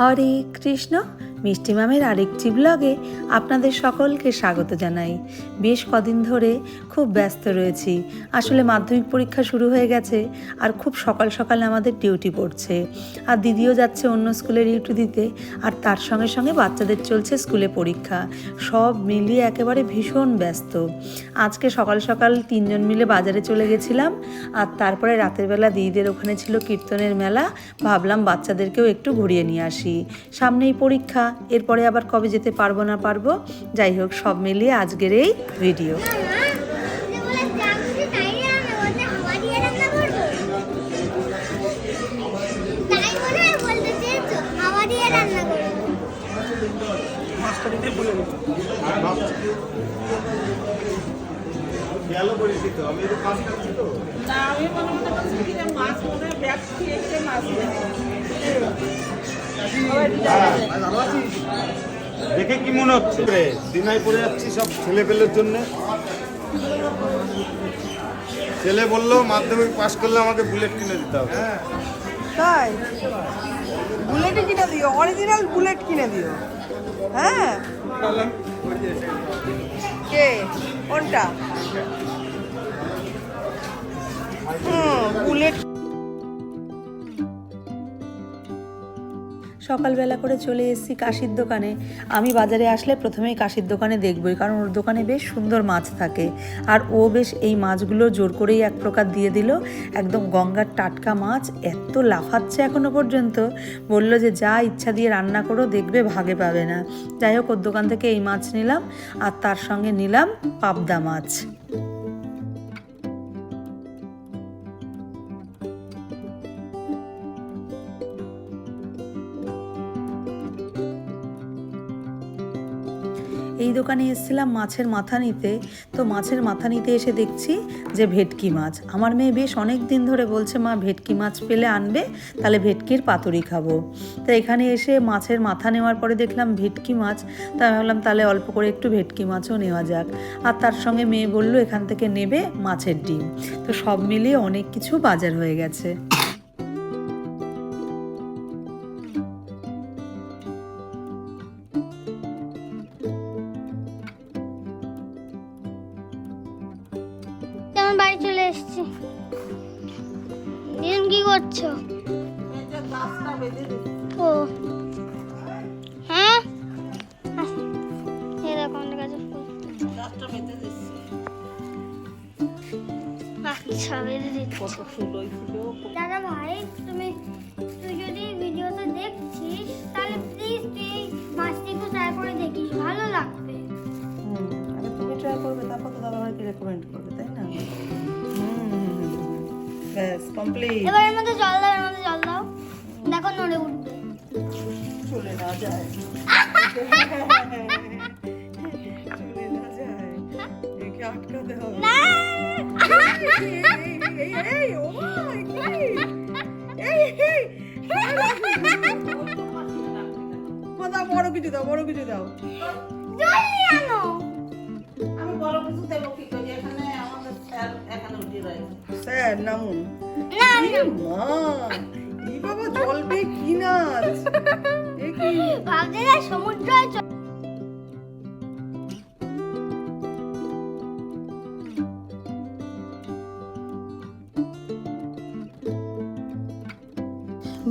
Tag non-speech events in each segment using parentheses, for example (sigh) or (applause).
হরে কৃষ্ণ। মিষ্টি মামের আরেকটি ব্লগে আপনাদের সকলকে স্বাগত জানাই। বেশ কদিন ধরে খুব ব্যস্ত রয়েছি। আসলে মাধ্যমিক পরীক্ষা শুরু হয়ে গেছে আর খুব সকাল সকাল আমাদের ডিউটি পড়ছে। আর দিদিও যাচ্ছে অন্য স্কুলে ডিউটি দিতে আর তার সঙ্গে সঙ্গে বাচ্চাদের চলছে স্কুলে পরীক্ষা। সব মিলিয়ে একেবারে ভীষণ ব্যস্ত। আজকে সকাল সকাল তিনজন মিলে বাজারে চলে গেছিলাম আর তারপরে রাতের বেলা দিদিদের ওখানে ছিল কীর্তনের মেলা। ভাবলাম বাচ্চাদেরকেও একটু ঘুরিয়ে নিয়ে আসি। সামনেই পরীক্ষা এরপরে আবার কবে যেতে পারব না পারব, যাই হোক, সব মিলিয়ে আজকের এই ভিডিও আমি তো কাজ করছি তো না, আমি মনে মনে করছি যে মাছ মনে হয় ব্যাগ খেয়েছে মাছ দেখে কি মনে হচ্ছে? রে দিনাই পড়ে যাচ্ছি সব ছেলে পেলের জন্য। ছেলে বলল মাধ্যমিক পাস করলে আমাকে বুলেট কিনে দিতে হবে। তাই? বুলেটই কিনে দিও অরিজিনাল বুলেট কিনে দিও। হ্যাঁ? কে? কোনটা? হুম বুলেট সকালবেলা করে চলে এসেছি কাশির দোকানে। আমি বাজারে আসলে প্রথমেই কাশির দোকানে দেখবই, কারণ ওর দোকানে বেশ সুন্দর মাছ থাকে। আর ও বেশ এই মাছগুলো জোর করেই এক প্রকার দিয়ে দিল, একদম গঙ্গার টাটকা মাছ, এত লাফাচ্ছে এখনও পর্যন্ত। বলল যে, যা ইচ্ছা দিয়ে রান্না করো, দেখবে ভাগে পাবে না। যাই হোক, ওর দোকান থেকে এই মাছ নিলাম, আর তার সঙ্গে নিলাম পাবদা মাছ। দোকানে এসেছিলাম মাছের মাথা নিতে। তো মাছের মাথা নিতে এসে দেখছি যে ভেটকি মাছ। আমার মেয়ে বেশ অনেক দিন ধরে বলছে, মা, ভেটকি মাছ পেলে আনবে, তাহলে ভেটকির পাতুরি খাব। তো এখানে এসে মাছের মাথা নেওয়ার পরে দেখলাম ভেটকি মাছ। তা আমি ভাবলাম, তাহলে অল্প করে একটু ভেটকি মাছও নেওয়া যাক। আর তার সঙ্গে মেয়ে বলল, এখান থেকে নেবে মাছের ডিম। তো সব মিলিয়ে অনেক কিছু বাজার হয়ে গেছে। দাদাভাইকে রেকমেন্ড করবে তাই না ব্যাস কমপ্লিট এবার এর মধ্যে জল দাও এর মধ্যে জল দাও দেখো নড়ে উঠবে চলে না যায় চলে না যায় একে আটকাতে হবে না এই এই ও মাই এই এই মা বড় কিছু দাও বড় কিছু দাও স্যার নামুন। না এ মা এই বাবা জল পেয়ে কি নাচ? এ কি? ভাবছি না সমুদ্র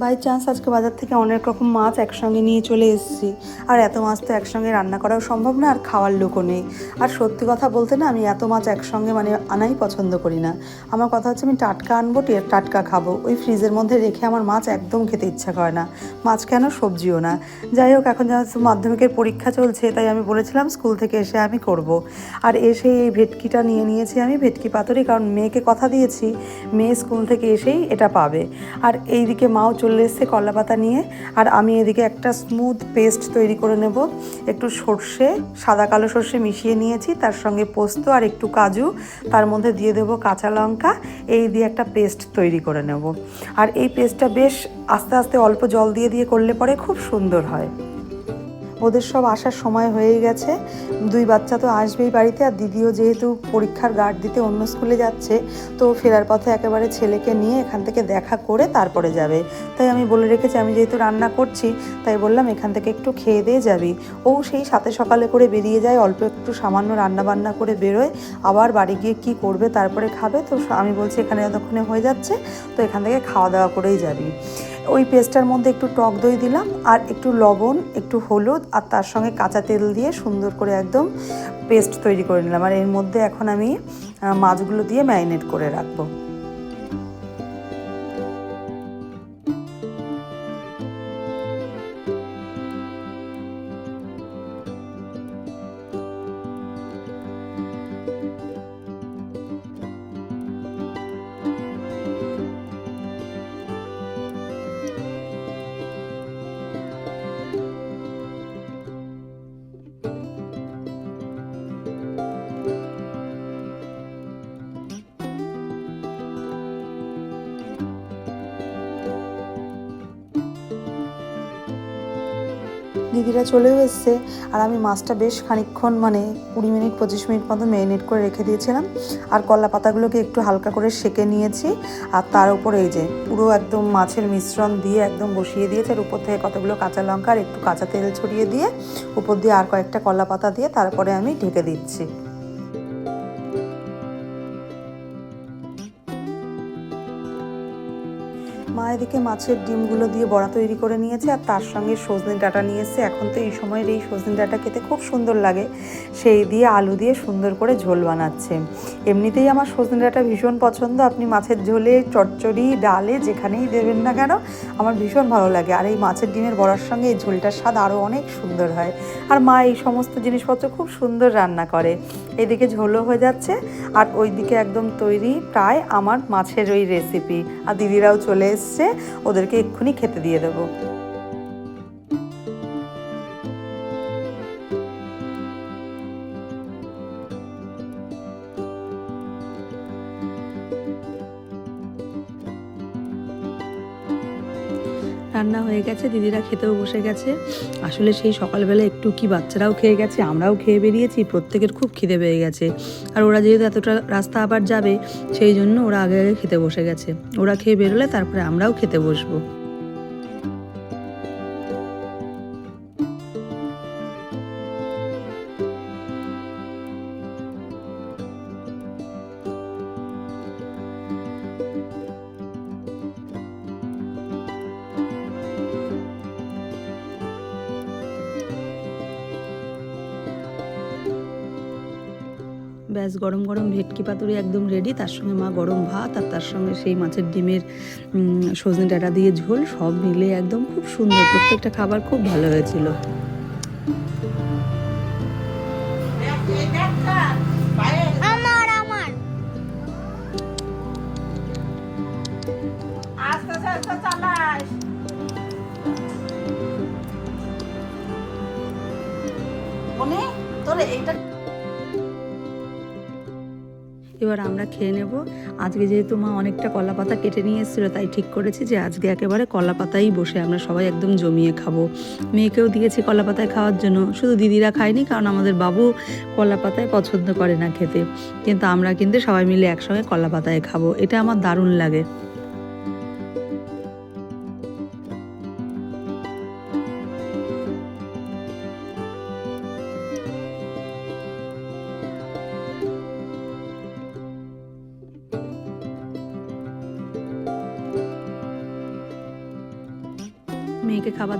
বাই চান্স আজকে বাজার থেকে অনেক রকম মাছ একসঙ্গে নিয়ে চলে এসেছি। আর এত মাছ তো একসঙ্গে রান্না করাও সম্ভব না আর খাওয়ার লোকও নেই। আর সত্যি কথা বলতে না আমি এত মাছ একসঙ্গে মানে আনাই পছন্দ করি না। আমার কথা হচ্ছে আমি টাটকা আনব টাটকা খাব। ওই ফ্রিজের মধ্যে রেখে আমার মাছ একদম খেতে ইচ্ছা করে না। মাছ কেন সবজিও না। যাই হোক, এখন যেহেতু মাধ্যমিকের পরীক্ষা চলছে, তাই আমি বলেছিলাম স্কুল থেকে এসে আমি করব। আর এসে এই ভেটকিটা নিয়ে নিয়েছি আমি, ভেটকি পাতুরি, কারণ মেয়েকে কথা দিয়েছি, মেয়ে স্কুল থেকে এসেই এটা পাবে। আর এইদিকে মাও চলে এসছে কলা পাতা নিয়ে। আর আমি এদিকে একটা স্মুথ পেস্ট তৈরি করে নেব। একটু সর্ষে, সাদা কালো সর্ষে মিশিয়ে নিয়েছি, তার সঙ্গে পোস্ত আর একটু কাজু। তার মধ্যে দিয়ে দেবো কাঁচা লঙ্কা, এই দিয়ে একটা পেস্ট তৈরি করে নেব। আর এই পেস্টটা বেশ আস্তে আস্তে অল্প জল দিয়ে দিয়ে করলে পরে খুব সুন্দর হয়। ওদের সব আসার সময় হয়ে গেছে। দুই বাচ্চা তো আসবেই বাড়িতে আর দিদিও যেহেতু পরীক্ষার গার্ড দিতে অন্য স্কুলে যাচ্ছে, তো ফেরার পথে একেবারে ছেলেকে নিয়ে এখান থেকে দেখা করে তারপরে যাবে। তাই আমি বলে রেখেছি, আমি যেহেতু রান্না করছি, তাই বললাম এখান থেকে একটু খেয়ে দিয়ে যাবি। ও সেই সাথে সকালে করে বেরিয়ে যায়, অল্প একটু সামান্য রান্না বান্না করে বেরোয়, আবার বাড়ি গিয়ে কি করবে তারপরে খাবে, তো আমি বলছি এখানে যতক্ষণে হয়ে যাচ্ছে, তো এখান থেকে খাওয়া দাওয়া করেই যাবি। ওই পেস্টটার মধ্যে একটু টক দই দিলাম আর একটু লবণ, একটু হলুদ আর তার সঙ্গে কাঁচা তেল দিয়ে সুন্দর করে একদম পেস্ট তৈরি করে নিলাম। আর এর মধ্যে এখন আমি মাছগুলো দিয়ে ম্যারিনেট করে রাখব। দিদিরা চলেও এসছে। আর আমি মাছটা বেশ খানিক্ষণ মানে কুড়ি মিনিট, পঁচিশ মিনিট মতো ম্যারিনেট করে রেখে দিয়েছিলাম। আর কলা পাতাগুলোকে একটু হালকা করে সেকে নিয়েছি। আর তার উপর এই যে পুরো একদম মাছের মিশ্রণ দিয়ে একদম বসিয়ে দিয়েছে। আর উপর থেকে কতগুলো কাঁচা লঙ্কা আর একটু কাঁচা তেল ছড়িয়ে দিয়ে, উপর দিয়ে আর কয়েকটা কলা পাতা দিয়ে তারপরে আমি ঢেকে দিচ্ছি। এদিকে মাছের ডিমগুলো দিয়ে বড়া তৈরি করে নিয়েছে আর তার সঙ্গে সজনে ডাঁটা নিয়ে এসছে। এখন তো এই সময়ের এই সজনে ডাঁটা খেতে খুব সুন্দর লাগে। সেই দিয়ে আলু দিয়ে সুন্দর করে ঝোল বানাচ্ছে। এমনিতেই আমার সজনে ডাঁটা ভীষণ পছন্দ। আপনি মাছের ঝোলে, চচ্চড়ি, ডালে যেখানেই দেবেন না কেন, আমার ভীষণ ভালো লাগে। আর এই মাছের ডিমের বড়ার সঙ্গে এই ঝোলটার স্বাদ আরও অনেক সুন্দর হয়। আর মা এই সমস্ত জিনিসপত্র খুব সুন্দর রান্না করে। এদিকে ঝোলও হয়ে যাচ্ছে আর ওইদিকে একদম তৈরি প্রায় আমার মাছের ওই রেসিপি আর দিদিরাও চলে এসছে। ওদেরকে এক্ষুনি খেতে দিয়ে দেবো। হয়ে গেছে, দিদিরা খেতেও বসে গেছে। আসলে সেই সকালবেলা একটু কি বাচ্চারাও খেয়ে গেছে, আমরাও খেয়ে বেরিয়েছি, প্রত্যেকের খুব খিদে পেয়ে গেছে। আর ওরা যেহেতু এতটা রাস্তা আবার যাবে, সেই জন্য ওরা আগে আগে খেতে বসে গেছে। ওরা খেয়ে বেরোলে তারপরে আমরাও খেতে বসবো। ব্যাস গরম গরম ভেটকি পাতুরি একদম রেডি তার সঙ্গে মা গরম ভাত আর তার সঙ্গে সেই মাছের ডিমের সজনে ডাঁটা দিয়ে ঝোল সব মিলে একদম খুব সুন্দর। প্রত্যেকটা খাবার খুব ভালো হয়েছিল। এই দেখ এবার আমরা খেয়ে নেব। আজকে যেহেতু মা অনেকটা কলা পাতা কেটে নিয়ে এসেছিল, তাই ঠিক করেছি যে আজকে একেবারে কলা পাতাই বসে আমরা সবাই একদম জমিয়ে খাব। মেয়েকেও দিয়েছি কলা পাতায় খাওয়ার জন্য, শুধু দিদিরা খায়নি কারণ আমাদের বাবু কলা পাতায় পছন্দ করে না খেতে। কিন্তু আমরা কিন্তু সবাই মিলে একসঙ্গে কলা পাতায় খাব, এটা আমার দারুণ লাগে।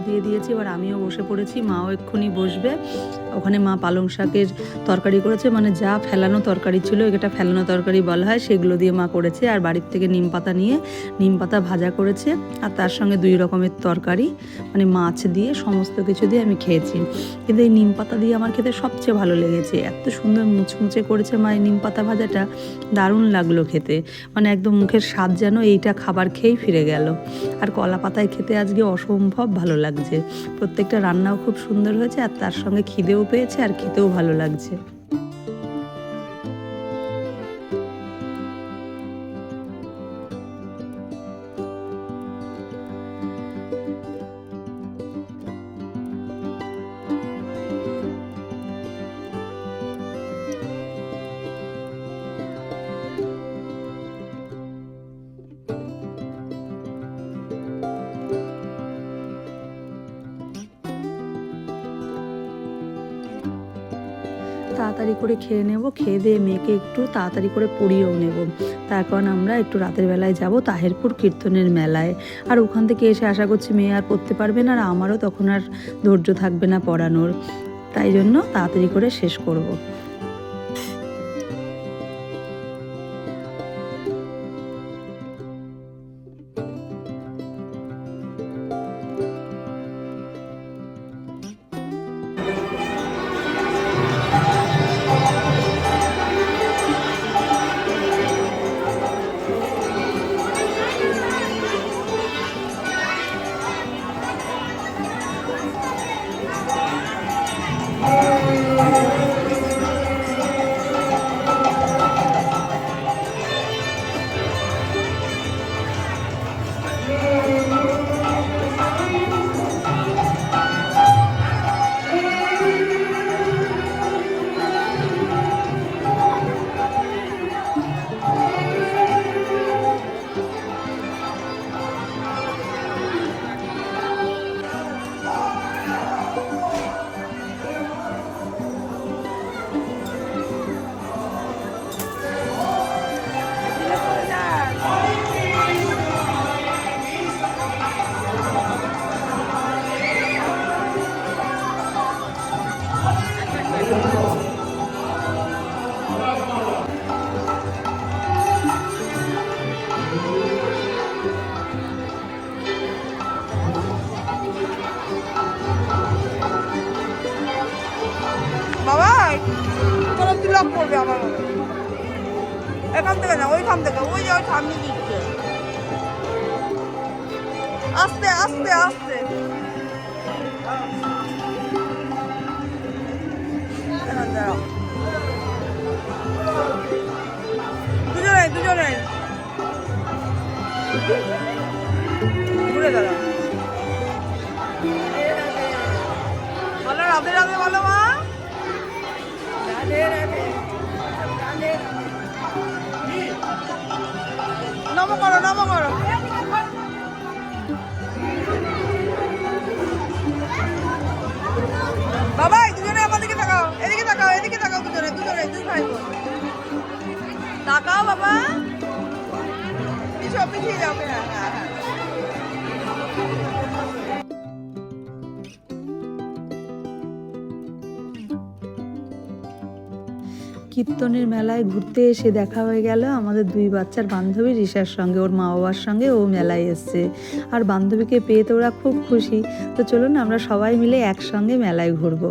দিয়ে দিয়েছি এবার আমিও বসে পড়েছি মাও এক্ষুনি বসবে। ওখানে মা পালং শাকের তরকারি করেছে মানে যা ফেলানো তরকারি ছিল এটা ফেলানো তরকারি বলা হয়, সেগুলো দিয়ে মা করেছে। আর বাড়ির থেকে নিম পাতা নিয়ে, নিম পাতা ভাজা করেছে, আর তার সঙ্গে দুই রকমের তরকারি মানে মাছ দিয়ে, সমস্ত কিছু দিয়ে আমি খেয়েছি। কিন্তু এই নিম পাতা দিয়ে আমার খেতে সবচেয়ে ভালো লেগেছে। এত সুন্দর মুচমুচে করেছে মা এই নিম পাতা ভাজাটা, দারুণ লাগল খেতে। মানে একদম মুখের স্বাদ যেন এইটা খাবার খেয়েই ফিরে গেল। আর কলা পাতায় খেতে আজকে অসম্ভব ভালো লাগছে। প্রত্যেকটা রান্নাও খুব সুন্দর হয়েছে, আর তার সঙ্গে খিদেও পেয়েছে আর খেতেও ভালো লাগছে। তাড়াতাড়ি করে খেয়ে নেব, খেয়ে দিয়ে মেয়েকে একটু তাড়াতাড়ি করে পড়িয়েও নেব। তার কারণ আমরা একটু রাতের বেলায় যাব তাহেরপুর কীর্তনের মেলায়। আর ওখান থেকে এসে আশা করছি মেয়ে আর পড়তে পারবে না আর আমারও তখন আর ধৈর্য থাকবে না পড়ানোর। তাই জন্য তাড়াতাড়ি করে শেষ করব। কোনো করবে আমার এখান থেকে না, ওইখান থেকে, ওই যে ওই সামনে দিচ্ছে। আস্তে আস্তে আস্তে। দুজনে দুজনে। ঘুরে দাঁড়াও। বলো রাধে রাধে বলো মা। নম করো নম করো বাবা দুজনে আমার দিকে তাকাও, এদিকে তাকাও এদিকে তাকাও দুজনে দুজনে, দুই ভাই তাকাও বাবা। পিছু পিছিয়ে যাও হ্যাঁ কীর্তনের মেলায় ঘুরতে এসে দেখা হয়ে গেল আমাদের দুই বাচ্চার বান্ধবী রিসার সঙ্গে, ওর মা বাবার সঙ্গে ও মেলায় এসছে। আর বান্ধবীকে পেয়ে তো ওরা খুব খুশি। তো চলুন আমরা সবাই মিলে একসঙ্গে মেলায় ঘুরবো।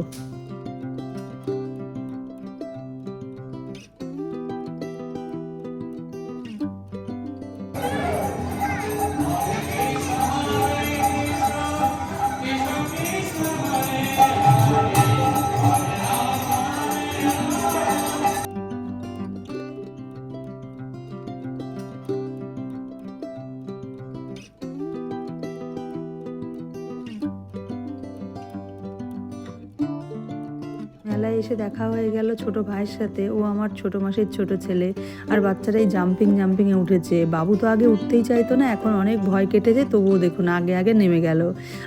হয়ে গেল ছোট ভাইয়ের সাথে। ও আমার ছোট মাসির ছোট ছেলে। আর বাচ্চারাই জাম্পিং জাম্পিং এ উঠেছে। বাবু তো আগে উঠতেই চাইতো না এখন অনেক ভয় কেটেছে তবুও দেখুন আগে আগে নেমে গেল।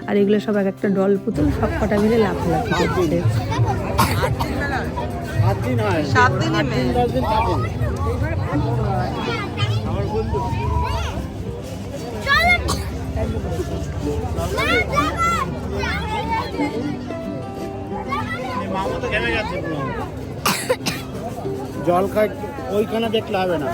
আর এগুলো সব এক একটা ডল পুতুল সব কটা মিলে লাফালাফি করছে। সাত দিনে (coughs) জল ওইখানে দেখলে হবে না।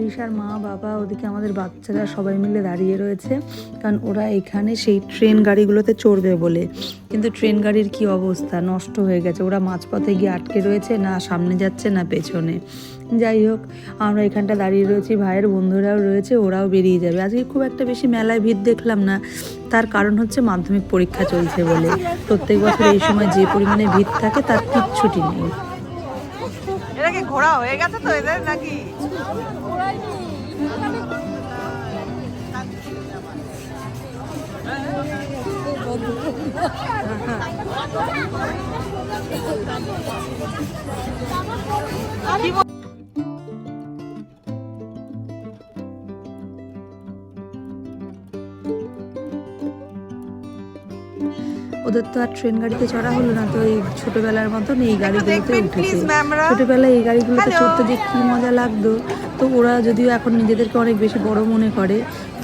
রিসার মা, বাবা, ওদিকে আমাদের বাচ্চারা সবাই মিলে দাঁড়িয়ে রয়েছে, কারণ ওরা এখানে সেই ট্রেন গাড়িগুলোতে চড়বে বলে। কিন্তু ট্রেন গাড়ির কি অবস্থা? নষ্ট হয়ে গেছে। ওরা মাঝপথে গিয়ে আটকে রয়েছে, না সামনে যাচ্ছে, না পেছনে। যাই হোক, আমরা এখানটা দাঁড়িয়ে রয়েছি, ভাইয়ের বন্ধুরাও রয়েছে, ওরাও বেরিয়ে যাবে। আজকে খুব একটা বেশি মেলায় ভিড় দেখলাম না। তার কারণ হচ্ছে মাধ্যমিক পরীক্ষা চলছে বলে। প্রত্যেক বছর এই সময় যে পরিমাণে ভিড় থাকে তার ঠিক ছুটি নেই। কি ওদের তো আর ট্রেন গাড়িতে চড়া হলো না তো এই ছোটবেলার মতন এই গাড়িগুলোতে উঠেছে। ছোটবেলায় এই গাড়িগুলোতে! চড়তে যে কি মজা লাগতো তো ওরা যদিও এখন নিজেদেরকে অনেক বেশি বড় মনে করে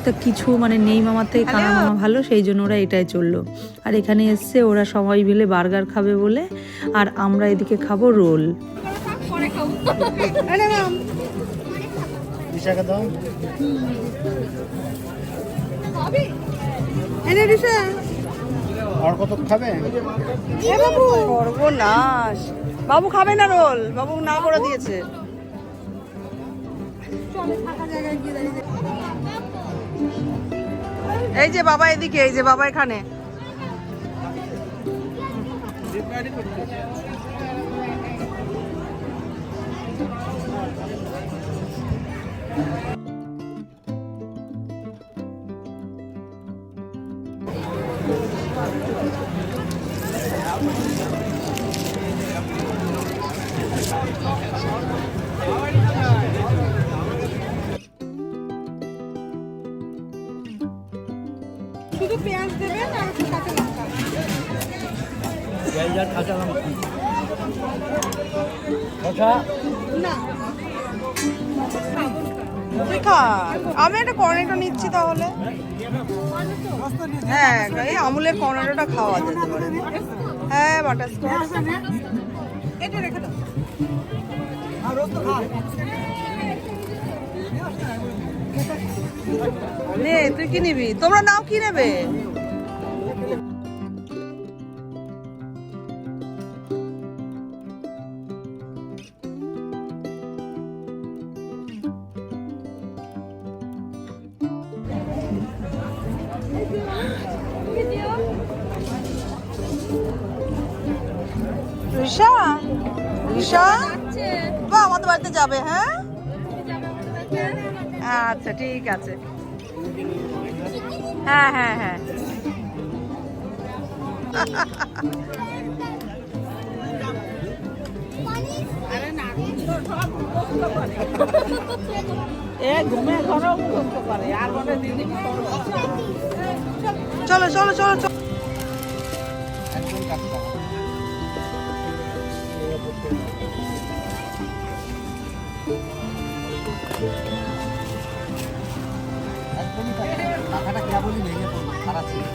তা কিছু মানে নেই মামার থেকে কানা মামা ভালো সেই জন্য ওরা এটাই চলল। আর এখানে এসছে ওরা সবাই মিলে বার্গার খাবে বলে আর আমরা এদিকে খাব রোল। দাও। আর কত খাবে? বাবু, সর্বনাশ। বাবু খাবে না রোল, বাবু না করে দিয়েছে। এই যে বাবা এদিকে, এই যে বাবা এখানে। পেঁয়াজ কাঁচা লঙ্কা কথা তুই খা। আমি একটা কর্নেটো নিচ্ছি তাহলে। হ্যাঁ এই আমুলের কর্নেটোটা খাওয়া যেতে পারে। হ্যাঁ বাটারস্কচ এটা রেখে দাও। নে তুই কি নিবি? তোমরা নাও কি নেবে? আচ্ছা ঠিক আছে। হ্যাঁ হ্যাঁ হ্যাঁ। চলো চলো চলো চলো।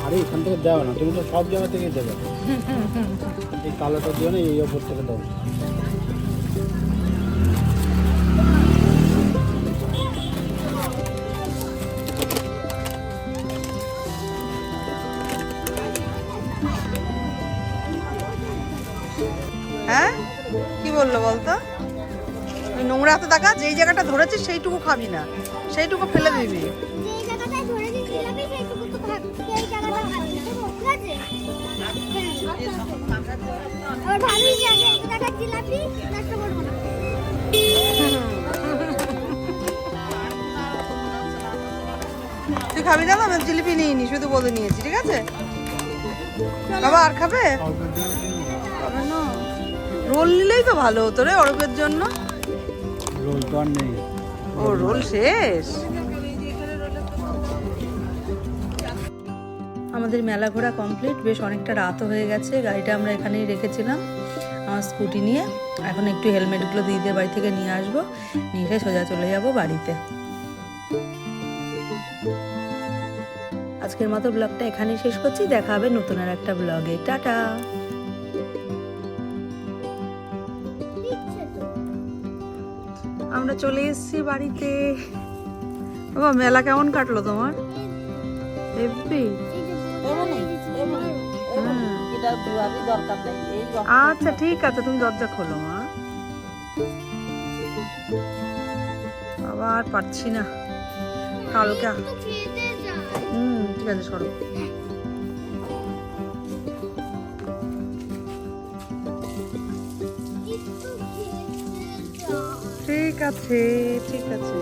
আরে এখান থেকে দেওয়া না তুমি তো সব জায়গা থেকে দেবে। এই কালোটা দিও না এই ওপর থেকে দাও। হ্যাঁ? কি বলল বলতো? ওই নোংরা হাতে দেখা যেই জায়গাটা ধরেছিস সেইটুকু খাবি না সেইটুকু ফেলে দিবি। তুই খাবি না আমি জিলিপি নিয়ে নি শুধু বলে নিয়েছি ঠিক আছে? বাবা আর খাবে? রোল নিলেই তো ভালো হতো রে অরূপের জন্য। রোল তো আর নেই। ও রোল শেষ? আমাদের মেলা ঘোরা কমপ্লিট বেশ অনেকটা রাতও হয়ে গেছে, গাড়িটা আমরা এখানেই রেখেছিলাম, আমার স্কুটি নিয়ে। এখন একটু হেলমেটগুলো দিদিদের বাড়ি থেকে নিয়ে আসব, নিয়ে সোজা চলে যাব বাড়িতে। আজকের মতো ব্লগটা এখানেই শেষ করছি, দেখা হবে নতুন আর একটা ব্লগে। টাটা! আমরা চলে এসেছি বাড়িতে। বাবা, মেলা কেমন কাটলো তোমার? হেব্বি। আচ্ছা ঠিক আছে তুমি দরজা খোলো মা। আবার পারছি না। কালকে হুম ঠিক আছে সরো। ঠিক আছে ঠিক আছে।